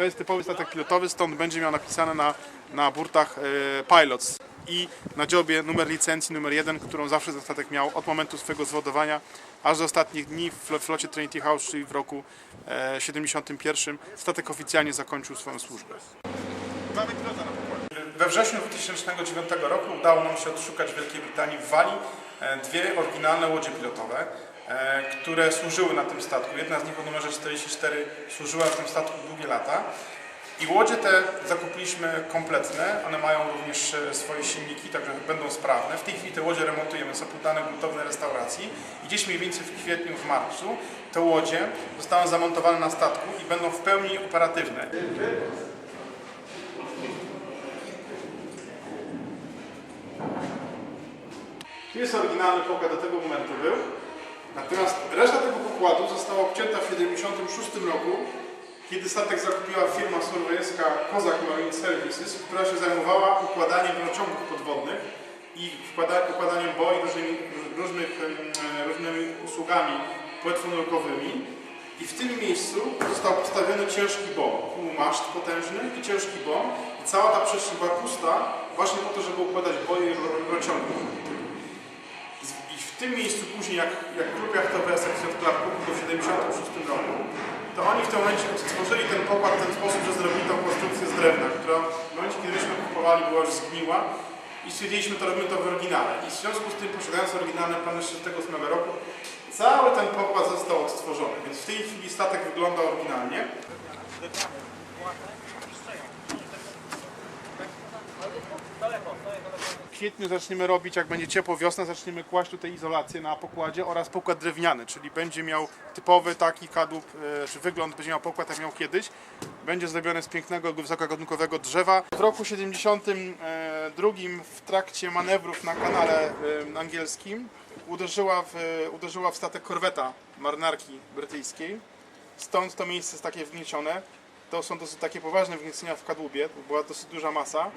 To jest typowy statek pilotowy, stąd będzie miał napisane na, na burtach e, Pilots i na dziobie numer licencji numer jeden, którą zawsze ten statek miał od momentu swojego zwodowania aż do ostatnich dni w flo- flocie Trinity House, czyli w roku e, 71 statek oficjalnie zakończył swoją służbę. Mamy pilota na pokładzie. We wrześniu 2009 roku udało nam się odszukać w Wielkiej Brytanii w Walii e, dwie oryginalne łodzie pilotowe, e, które służyły na tym statku. Jedna z nich o numerze 44 służyła na tym statku długie lata. I łodzie te zakupiliśmy kompletne, one mają również e, swoje silniki, także będą sprawne. W tej chwili te łodzie remontujemy, są poddane gruntownej restauracji i gdzieś mniej więcej w kwietniu, w marcu te łodzie zostaną zamontowane na statku i będą w pełni operatywne. Tu jest oryginalny pokład do tego momentu był. Natomiast reszta tego pokładu została obcięta w 1976 roku, kiedy statek zakupiła firma surweyerska Kozak Marine Services, która się zajmowała układaniem rurociągów podwodnych i układaniem boi różnymi, różnych, e, różnymi usługami płetwonurkowymi. I w tym miejscu został postawiony ciężki bom. Maszt potężny i ciężki bom. I cała ta przestrzeń była pusta właśnie po to, żeby układać boje i rur- rurociągi. I w tym miejscu później, jak, jak klub jachtowy Section Club kupił w 76 roku, to oni w tym momencie stworzyli ten pokład w ten sposób, że zrobili tą konstrukcję z drewna, która w momencie, kiedy myśmy kupowali, była już zgniła i stwierdziliśmy, to robimy to w oryginale. I w związku z tym, posiadając oryginalne plany z 68 roku, cały ten pokład został odtworzony, więc w tej chwili statek wygląda oryginalnie. Kwietniu zaczniemy robić, jak będzie ciepło wiosna, zaczniemy kłaść tutaj izolację na pokładzie oraz pokład drewniany, czyli będzie miał typowy taki kadłub, e, czy wygląd będzie miał pokład jak miał kiedyś. Będzie zrobiony z pięknego, wysokogatunkowego drzewa. W roku 72 w trakcie manewrów na kanale e, angielskim uderzyła w, uderzyła w statek korweta marynarki brytyjskiej. Stąd to miejsce jest takie wgniecione. To są dosyć takie poważne wgniecenia w kadłubie, była dosyć duża masa.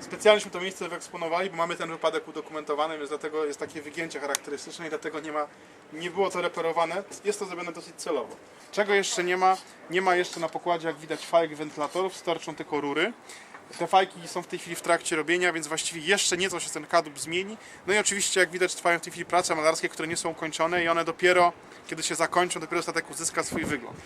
Specjalnieśmy to miejsce wyeksponowali, bo mamy ten wypadek udokumentowany, więc dlatego jest takie wygięcie charakterystyczne i dlatego nie ma, nie było to reperowane. Jest to zrobione dosyć celowo. Czego jeszcze nie ma? Nie ma jeszcze na pokładzie, jak widać, fajek wentylatorów, starczą tylko rury. Te fajki są w tej chwili w trakcie robienia, więc właściwie jeszcze nieco się ten kadłub zmieni. No i oczywiście, jak widać, trwają w tej chwili prace malarskie, które nie są kończone i one dopiero, kiedy się zakończą, dopiero statek uzyska swój wygląd.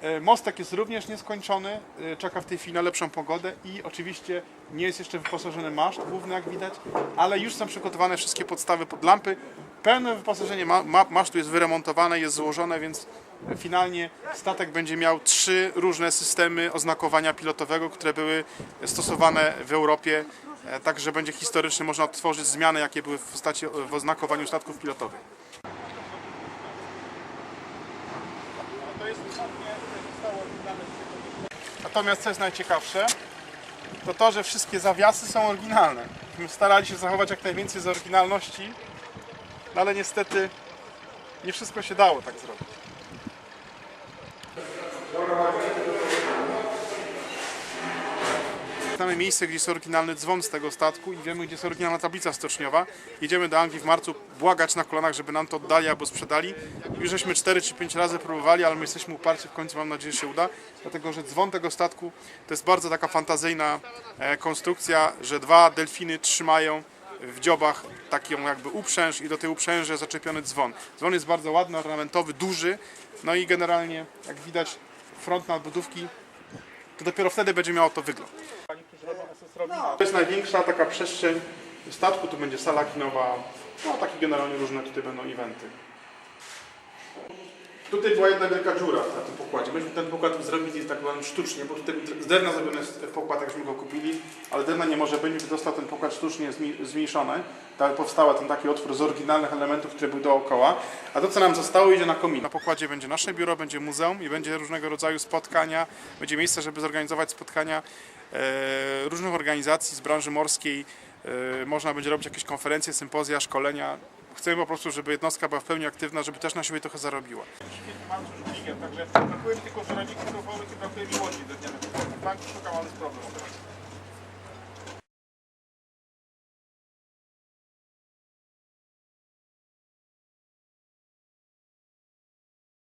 E, Mostek jest również nieskończony, e, czeka w tej chwili na lepszą pogodę i oczywiście nie jest jeszcze wyposażony maszt główny jak widać, ale już są przygotowane wszystkie podstawy pod lampy. Pełne wyposażenie ma, ma, masztu jest wyremontowane, jest złożone, więc finalnie statek będzie miał trzy różne systemy oznakowania pilotowego, które były stosowane w Europie. E, Także będzie historycznie można odtworzyć zmiany, jakie były w postaci w oznakowaniu statków pilotowych. To jest Natomiast co jest najciekawsze, to to, że wszystkie zawiasy są oryginalne. My starali się zachować jak najwięcej z oryginalności, no ale niestety nie wszystko się dało tak zrobić. Znamy miejsce, gdzie jest oryginalny dzwon z tego statku i wiemy, gdzie jest oryginalna tablica stoczniowa. Jedziemy do Anglii w marcu błagać na kolanach, żeby nam to oddali albo sprzedali. Już żeśmy 4 czy 5 razy próbowali, ale my jesteśmy uparci, w końcu mam nadzieję, że się uda. Dlatego, że dzwon tego statku to jest bardzo taka fantazyjna e, konstrukcja, że dwa delfiny trzymają w dziobach taką jakby uprzęż i do tej uprzęży zaczepiony dzwon. Dzwon jest bardzo ładny, ornamentowy, duży, no i generalnie jak widać front nadbudówki to dopiero wtedy będzie miało to wygląd. To jest największa taka przestrzeń statku, tu będzie sala kinowa, no takie generalnie różne tutaj będą eventy. Tutaj była jedna wielka dziura na tym pokładzie. Myśmy ten pokład zrobili tak naprawdę sztucznie, bo tutaj z drewna zrobiony jest pokład, jakśmy go kupili, ale drewna nie może być, został ten pokład sztucznie zmniejszony. Tak powstał ten taki otwór z oryginalnych elementów, które były dookoła. A to, co nam zostało, idzie na komin. Na pokładzie będzie nasze biuro, będzie muzeum i będzie różnego rodzaju spotkania, będzie miejsce, żeby zorganizować spotkania różnych organizacji z branży morskiej. E, można będzie robić jakieś konferencje, sympozja, szkolenia. Chcemy po prostu, żeby jednostka była w pełni aktywna, żeby też na siebie trochę zarobiła. Także. Banki szukam, ale.